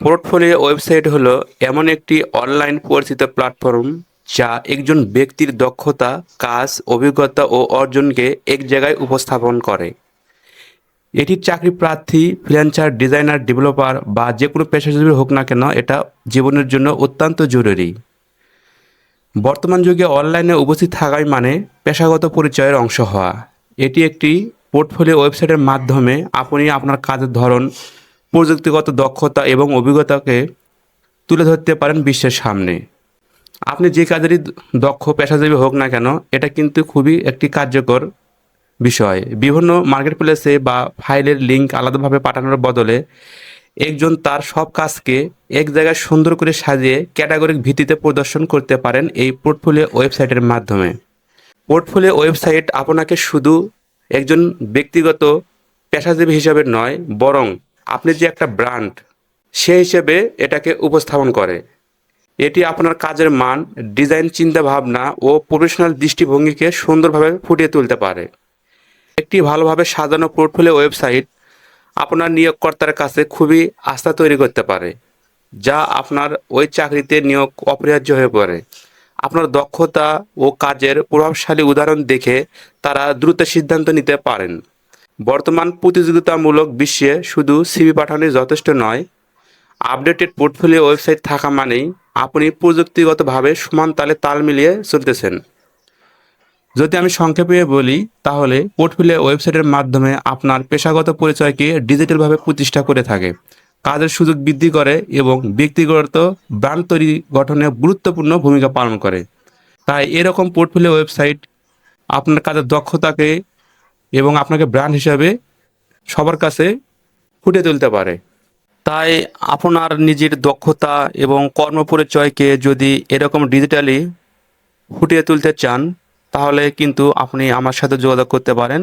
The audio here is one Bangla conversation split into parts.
পোর্টফোলিও ওয়েবসাইট হলো এমন একটি অনলাইন পরিচিত প্ল্যাটফর্ম যা একজন ব্যক্তির দক্ষতা, কাজ, অভিজ্ঞতা ও অর্জনকে এক জায়গায় উপস্থাপন করে। এটি চাকরি প্রার্থী, ফ্রিল্যান্সার, ডিজাইনার, ডেভেলপার বা যে কোনো পেশাজীবী হোক না কেন এটা জীবনের জন্য অত্যন্ত জরুরি। বর্তমান যুগে অনলাইনে উপস্থিত থাকাই মানে পেশাগত পরিচয়ের অংশ হওয়া। এটি একটি পোর্টফোলিও ওয়েবসাইটের মাধ্যমে আপনি আপনার কাজের ধরন প্রযুক্তিগত দক্ষতা এবং অভিজ্ঞতাকে তুলে ধরতে পারেন বিশ্বের সামনে। আপনি যে কাজেরই দক্ষ পেশাজীবী হোক না কেন, এটা কিন্তু খুবই একটি কার্যকর বিষয়। বিভিন্ন মার্কেট প্লেসে বা ফাইলের লিঙ্ক আলাদাভাবে পাঠানোর বদলে একজন তার সব কাজকে এক জায়গায় সুন্দর করে সাজিয়ে ক্যাটাগরিক ভিত্তিতে প্রদর্শন করতে পারেন এই পোর্টফোলিও ওয়েবসাইটের মাধ্যমে। পোর্টফোলিও ওয়েবসাইট আপনাকে শুধু একজন ব্যক্তিগত পেশাজীবী হিসাবে নয়, বরং আপনি যে একটা ব্র্যান্ড, সে হিসেবে এটাকে উপস্থাপন করে। এটি আপনার কাজের মান, ডিজাইন চিন্তা ভাবনা ও প্রফেশনাল দৃষ্টিভঙ্গিকে সুন্দরভাবে ফুটিয়ে তুলতে পারে। একটি ভালোভাবে সাজানো পোর্টফোলিও ওয়েবসাইট আপনার নিয়োগকর্তার কাছে খুবই আস্থা তৈরি করতে পারে, যা আপনার ওই চাকরিতে নিয়োগ অপরিহার্য হয়ে পড়ে। আপনার দক্ষতা ও কাজের প্রভাবশালী উদাহরণ দেখে তারা দ্রুত সিদ্ধান্ত নিতে পারেন। বর্তমান প্রতিযোগিতামূলক বিশ্বে শুধু সিভি পাঠানোই যথেষ্ট নয়, আপডেটেড পোর্টফোলিও ওয়েবসাইট থাকা মানেই আপনি প্রযুক্তিগতভাবে সমান তালে তাল মিলিয়ে চলতেছেন। যদি আমি সংক্ষেপে বলি, তাহলে পোর্টফোলিও ওয়েবসাইটের মাধ্যমে আপনার পেশাগত পরিচয়কে ডিজিটালভাবে প্রতিষ্ঠা করে থাকে। কাজের সুযোগ বৃদ্ধি করে এবং ব্যক্তিগত ব্র্যান্ড তৈরি গঠনে গুরুত্বপূর্ণ ভূমিকা পালন করে। তাই এরকম পোর্টফোলিও ওয়েবসাইট আপনার কাজের দক্ষতাকে এবং আপনাকে ব্র্যান্ড হিসাবে সবার কাছে ফুটিয়ে তুলতে পারে। তাই আপনার নিজের দক্ষতা এবং কর্মপরিচয়কে যদি এরকম ডিজিটালি ফুটিয়ে তুলতে চান, তাহলে কিন্তু আপনি আমার সাথে যোগাযোগ করতে পারেন।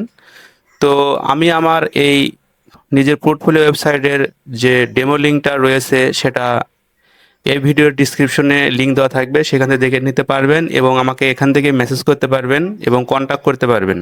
তো আমি আমার এই নিজের পোর্টফোলিও ওয়েবসাইটের যে ডেমো লিঙ্কটা রয়েছে, সেটা এই ভিডিওর ডিসক্রিপশনে লিঙ্ক দেওয়া থাকবে। সেখান থেকে দেখে নিতে পারবেন এবং আমাকে এখান থেকে মেসেজ করতে পারবেন এবং কন্ট্যাক্ট করতে পারবেন।